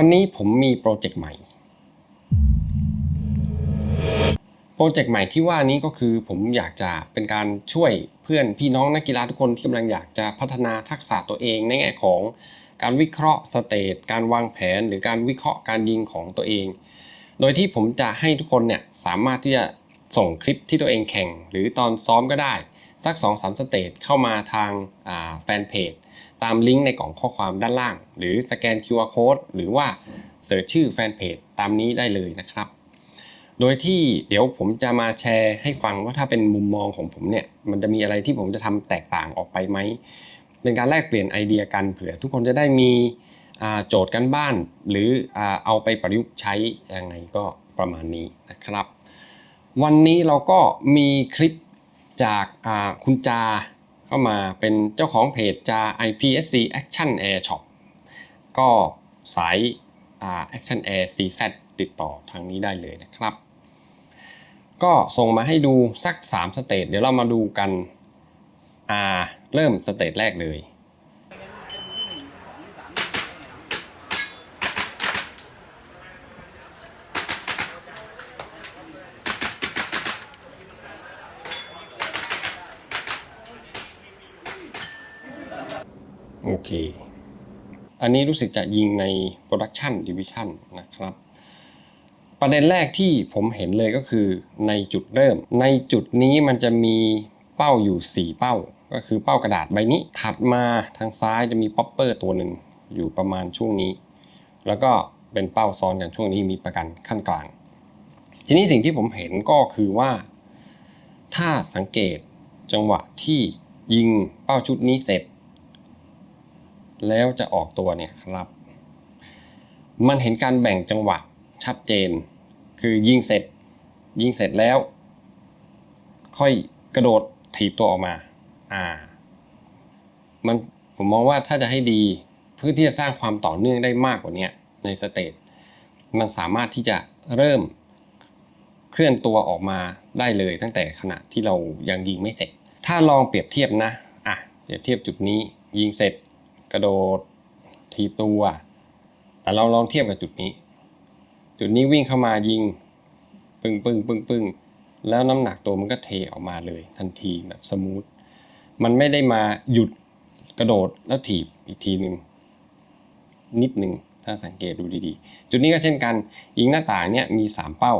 วันนี้ผมมีโปรเจกต์ใหม่ โปรเจกต์ใหม่ที่ว่านี้ก็คือผมอยากจะเป็นการช่วยเพื่อนพี่น้องนักกีฬาทุกคนที่กำลังอยากจะพัฒนาทักษะตัวเองในแง่ของการวิเคราะห์สเตตการวางแผน หรือการวิเคราะห์การยิงของตัวเอง โดยที่ผมจะให้ทุกคนเนี่ยสามารถที่จะส่งคลิปที่ตัวเองแข่ง หรือตอนซ้อมก็ได้ สัก 2-3สเตจเข้ามาทางแฟนเพจ ตามลิงก์ในกล่องข้อความด้านล่าง หรือสแกน QR Code หรือว่าเสิร์ชชื่อแฟนเพจตามนี้ได้เลยนะครับ โดยที่เดี๋ยวผมจะมาแชร์ให้ฟังว่าถ้าเป็นมุมมองของผมเนี่ย มันจะมีอะไรที่ผมจะทำแตกต่างออกไปไหม เป็นการแลกเปลี่ยนไอเดียกันเผื่อทุกคนจะได้มีโจทย์กันบ้าน หรืออเอาไปประยุกต์ใช้ยังไงก็ประมาณนี้นะครับ วันนี้เราก็มีคลิปจากคุณจา เข้ามาเป็นเจ้าของเพจจา IPSC Action Air Shop ก็สาย Action Air CZ ติดต่อทางนี้ได้เลยนะครับ ก็ส่งมาให้ดูสัก 3 สเตจเดี๋ยวเรามาดูกันเริ่มสเตจแรกเลย โอเคอันนี้รู้สึกจะยิงใน Production Division นะครับ ประเด็นแรกที่ผมเห็นเลยก็คือในจุดเริ่ม ในจุดนี้มันจะมีเป้าอยู่ 4 เป้า ก็คือเป้ากระดาษใบนี้ ถัดมาทางซ้ายจะมีป๊อปเปอร์ตัวหนึ่งอยู่ประมาณช่วงนี้ แล้วก็เป็นเป้าซ้อนกันช่วงนี้มีประกันขั้นกลาง ทีนี้สิ่งที่ผมเห็นก็คือว่า ถ้าสังเกตจังหวะที่ยิงเป้าชุดนี้เสร็จ แล้วจะออกตัวเนี่ยครับ มันเห็นการแบ่งจังหวะชัดเจน คือยิงเสร็จ ยิงเสร็จแล้ว ค่อยกระโดดถีบตัวออกมา อ่า มันผมมองว่าถ้าจะให้ดีเพื่อที่จะสร้างความต่อเนื่องได้มากกว่านี้ในสเตจมันสามารถที่จะเริ่มเคลื่อนตัวออกมาได้เลยตั้งแต่ขณะที่เรายังยิงไม่เสร็จ ถ้าลองเปรียบเทียบนะ อะ เปรียบเทียบจุดนี้ยิงเสร็จ กระโดดทีบตัว แต่เราลองเทียบกับจุดนี้ จุดนี้วิ่งเข้ามายิง ปึ้งปึ้งปึ้งปึ้งแล้วน้ำหนักตัวมันก็เทออกมาเลย ทันทีแบบสมูท มันไม่ได้มาหยุดกระโดดแล้วถีบอีกทีหนึ่งนิดหนึ่งถ้าสังเกตดูดีๆ จุดนี้ก็เช่นกัน ยิงหน้าต่างเนี่ยมี 3 เป้า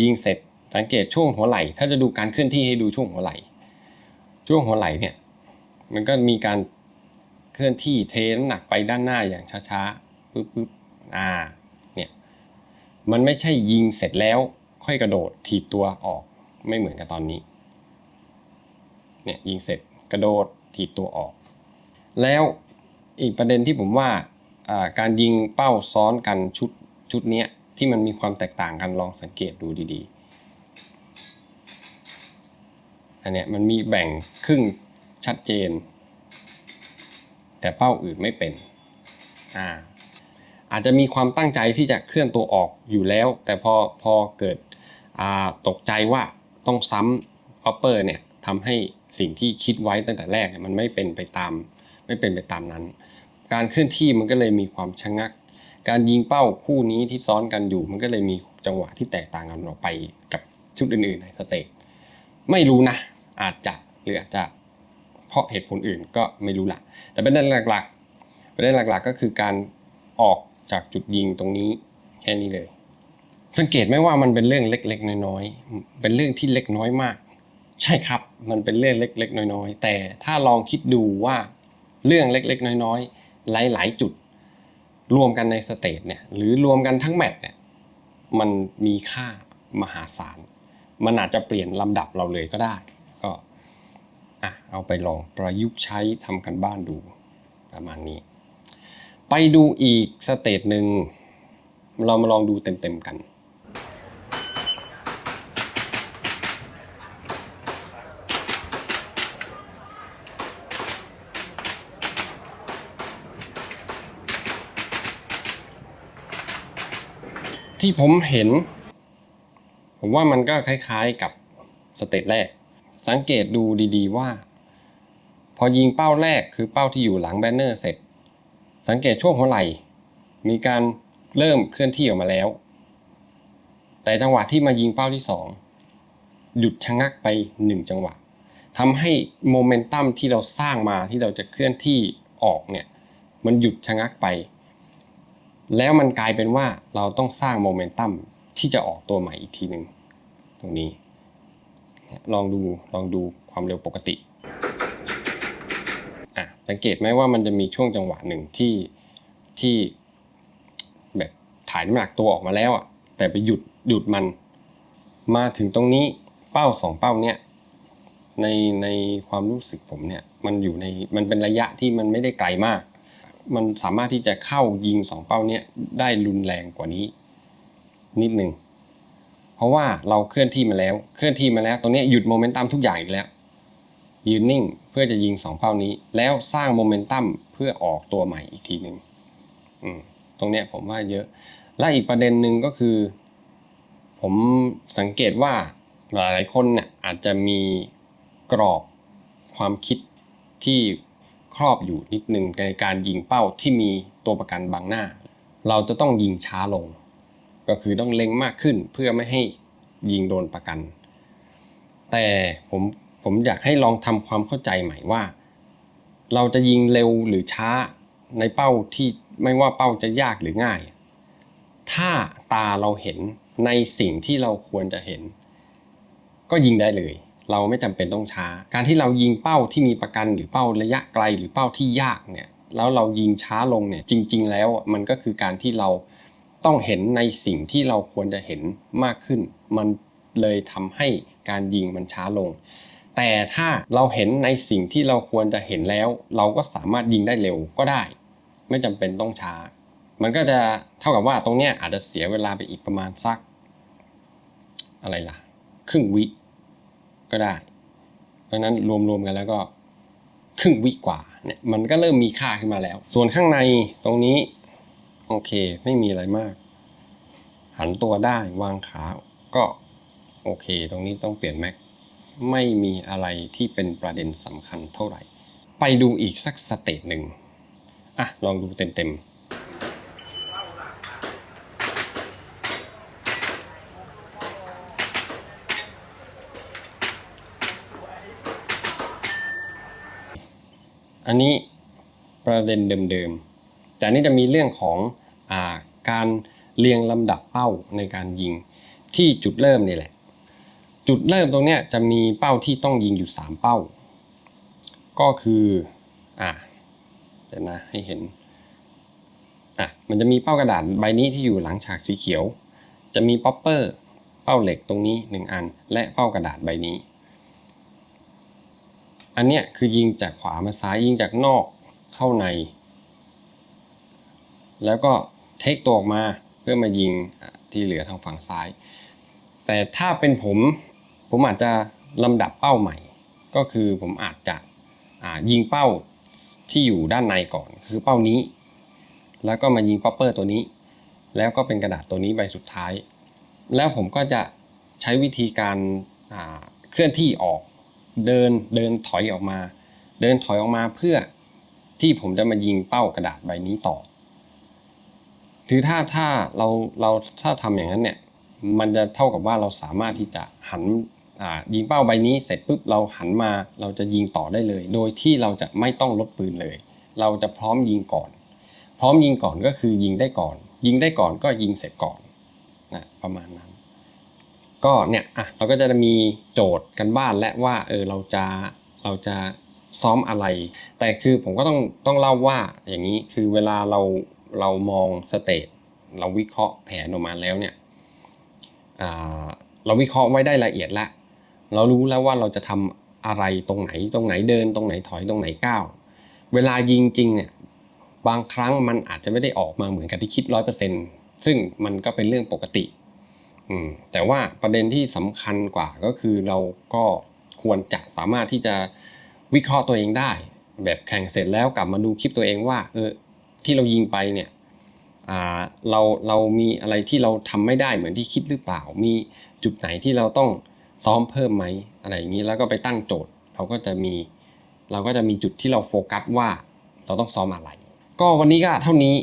ยิงเสร็จสังเกตช่วงหัวไหล่ ถ้าจะดูการเคลื่อนที่ให้ดูช่วงหัวไหล่ ช่วงหัวไหล่เนี่ยมันก็มีการ เคลื่อนที่เทน้ำหนักไปด้านหน้าอย่างช้าๆปึ๊บปึ๊บอ่าเนี่ยมันไม่ใช่ยิงเสร็จแล้วค่อยกระโดดถีบตัวออกไม่เหมือนกับตอนนี้เนี่ยยิงเสร็จกระโดดถีบตัวออก แล้วอีกประเด็นที่ผมว่าการยิงเป้าซ้อนกันชุดชุดนี้ที่มันมีความแตกต่างกันลองสังเกตดูดีๆอันเนี้ยมันมีแบ่งครึ่งชัดเจน แต่เป้าอื่นไม่เป็นอ่าอาจจะมีความตั้งใจที่จะเคลื่อนตัวออกอยู่แล้ว แต่พอพอเกิดอ่าตกใจว่าต้องซ้ำ upper เนี่ยทำให้สิ่งที่คิดไว้ตั้งแต่แรกเนี่ยมันไม่เป็นไปตามไม่เป็นไปตามนั้น การเคลื่อนที่มันก็เลยมีความชะงัก การยิงเป้าคู่นี้ที่ซ้อนกันอยู่ มันก็เลยมีจังหวะที่แตกต่างกันออกไปกับชุดอื่นๆในสเตจไม่รู้นะ อาจจะหรืออาจจะ เพราะเหตุผลอื่นก็ไม่รู้ละแต่ประเด็นหลักๆประเด็นหลักๆ ก็คือการออกจากจุดยิงตรงนี้แค่นี้เลย สังเกตไหมว่ามันเป็นเรื่องเล็กๆ น้อยๆ เป็นเรื่องที่เล็กน้อยมาก ใช่ครับ มันเป็นเรื่องเล็กๆ น้อยๆ แต่ถ้าลองคิดดูว่าเรื่องเล็กๆ น้อยๆ หลายๆ จุด รวมกันในสเตจเนี่ยหรือรวมกันทั้งแมตช์เนี่ยมันมีค่ามหาศาล มันอาจจะเปลี่ยนลำดับเราเลยก็ได้ ก็ อะเอาไปลองประยุกต์ใช้ทำกันบ้านดูประมาณนี้ ไปดูอีกสเตจหนึ่งเรามาลองดูเต็มๆกันที่ผมเห็น ผมว่ามันก็คล้ายๆกับสเตจแรก สังเกตดูดีๆว่า พอยิงเป้าแรกคือเป้าที่อยู่หลังแบนเนอร์เสร็จ สังเกตช่วงหัวไหล่มีการเริ่มเคลื่อนที่ออกมาแล้ว แต่จังหวะที่มายิงเป้าที่สองหยุดชะงักไปหนึ่งจังหวะทำให้โมเมนตัมที่เราสร้างมาที่เราจะเคลื่อนที่ออกเนี่ยมันหยุดชะงักไป แล้วมันกลายเป็นว่าเราต้องสร้างโมเมนตัมที่จะออกตัวใหม่อีกทีหนึ่งตรงนี้ ลองดูลองดูความเร็วปกติอะสังเกตไหมว่ามันจะมีช่วงจังหวะหนึ่งที่ที่แบบถ่ายน้ำหนักตัวออกมาแล้วอะแต่ไปหยุดหยุดมัน มาถึงตรงนี้เป้าสองเป้าเนี่ยในในความรู้สึกผมเนี่ยมันอยู่ในมันเป็นระยะที่มันไม่ได้ไกลมาก มันสามารถที่จะเข้ายิงสองเป้าเนี่ยได้รุนแรงกว่านี้ นิดหนึ่ง เพราะว่าเราเคลื่อนที่มาแล้ว เคลื่อนที่มาแล้วตรงนี้หยุดโมเมนตัมทุกอย่างอีกแล้ว ยืนนิ่งเพื่อจะยิงสองเป้านี้ แล้วสร้างโมเมนตัมเพื่อออกตัวใหม่อีกทีหนึ่งตรงเนี้ยผมว่าเยอะ และอีกประเด็นหนึ่งก็คือ ผมสังเกตว่าหลายๆคนเนี่ยอาจจะมีกรอบความคิดที่ครอบอยู่นิดนึงในการยิงเป้าที่มีตัวประกันบังหน้า เราจะต้องยิงช้าลง ก็คือต้องเล็งมากขึ้นเพื่อไม่ให้ยิงโดนประกัน แต่ผมผมอยากให้ลองทำความเข้าใจใหม่ว่า เราจะยิงเร็วหรือช้าในเป้าที่ไม่ว่าเป้าจะยากหรือง่าย ถ้าตาเราเห็นในสิ่งที่เราควรจะเห็น ก็ยิงได้เลย เราไม่จำเป็นต้องช้า การที่เรายิงเป้าที่มีประกันหรือเป้าระยะไกลหรือเป้าที่ยากเนี่ยแล้วเรายิงช้าลงเนี่ยจริง ๆ แล้วมันก็คือการที่เรา ต้องเห็นในสิ่งที่เราควรจะเห็นมากขึ้น มันเลยทำให้การยิงมันช้าลง แต่ถ้าเราเห็นในสิ่งที่เราควรจะเห็นแล้ว เราก็สามารถยิงได้เร็วก็ได้ ไม่จำเป็นต้องช้า มันก็จะเท่ากับว่าตรงเนี้ยอาจจะเสียเวลาไปอีกประมาณสัก อะไรล่ะ ครึ่งวิก็ได้ เพราะนั้นรวมๆกันแล้วก็ครึ่งวิกว่าเนี่ยมันก็เริ่มมีค่าขึ้นมาแล้ว ส่วนข้างในตรงนี้ โอเค ไม่มีอะไรมาก หันตัวได้วางขาก็โอเค ตรงนี้ต้องเปลี่ยนแม็กไม่มีอะไรที่เป็นประเด็นสำคัญเท่าไหร่ ไปดูอีกสักสเตจหนึ่งอะ ลองดูเต็มๆอันนี้ประเด็นเดิมๆ แต่อันนี้จะมีเรื่องของ การเรียงลำดับเป้าในการยิงที่จุดเริ่มนี่แหละ จุดเริ่มตรงเนี้ยจะมีเป้าที่ต้องยิงอยู่ 3 เป้า ก็คืออะเดี๋ยวนะให้เห็นอะมันจะมีเป้ากระดาษใบนี้ที่อยู่หลังฉากสีเขียว จะมีป๊อปเปอร์เป้าเหล็กตรงนี้ 1 อัน และเป้ากระดาษใบนี้ อันเนี้ยคือยิงจากขวามาซ้ายยิงจากนอกเข้าใน แล้วก็ เทคตัวออกมาเพื่อมายิงที่เหลือทางฝั่งซ้าย แต่ถ้าเป็นผมผมอาจจะลำดับเป้าใหม่ ก็คือผมอาจจะยิงเป้าที่อยู่ด้านในก่อน คือเป้านี้ แล้วก็มายิงป๊อปเปอร์ตัวนี้ แล้วก็เป็นกระดาษตัวนี้ใบสุดท้าย แล้วผมก็จะใช้วิธีการาเคลื่อนที่ออกเดินเดินถอยออกมา เดินถอยออกมาเพื่อที่ผมจะมายิงเป้ากระดาษใบนี้ต่อ คือถ้าถ้าเราเราถ้าทำอย่างนั้นเนี่ยมันจะเท่ากับว่าเราสามารถที่จะหันอ่ายิงเป้าใบนี้เสร็จปุ๊บเราหันมาเราจะยิงต่อได้เลย โดยที่เราจะไม่ต้องลดปืนเลย เราจะพร้อมยิงก่อน พร้อมยิงก่อนก็คือยิงได้ก่อน ยิงได้ก่อนก็ยิงเสร็จก่อนนะประมาณนั้น ก็เนี่ยอะเราก็จะมีโจทย์กันบ้านและว่าเออเราจะเราจะซ้อมอะไร แต่คือผมก็ต้องต้องเล่าว่าอย่างนี้คือเวลาเรา เรามองสเตจเราวิเคราะห์แผนออกมาแล้วเนี่ยเราวิเคราะห์ไว้ได้ละเอียดล้วเรารู้แล้วว่าเราจะทำอะไรตรงไหนตรงไหนเดินตรงไหนถอยตรงไหนก้าวเวลายิงจริงเนี่ยบางครั้งมันอาจจะไม่ได้ออกมาเหมือนกับที่คิดร้อยเปอร์เซ็นต์ซึ่งมันก็เป็นเรื่องปกติแต่ว่าประเด็นที่สำคัญกว่าก็คือเราก็ควรจะสามารถที่จะวิเคราะห์ตัวเองได้ แบบแข่งเสร็จแล้วกลับมาดูคลิปตัวเองว่าเออ ที่เรายิงไปเนี่ยเราเรามีอะไรที่เราทำไม่ได้เหมือนที่คิดหรือเปล่า มีจุดไหนที่เราต้องซ้อมเพิ่มไหมอะไรอย่างนี้แล้วก็ไปตั้งโจทย์เราก็จะมีเราก็จะมีจุดที่เราโฟกัสว่าเราต้องซ้อมอะไร ก็วันนี้ก็เท่านี้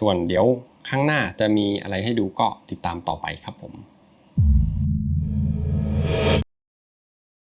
ส่วนเดี๋ยวข้างหน้าจะมีอะไรให้ดูก็ติดตามต่อไปครับผม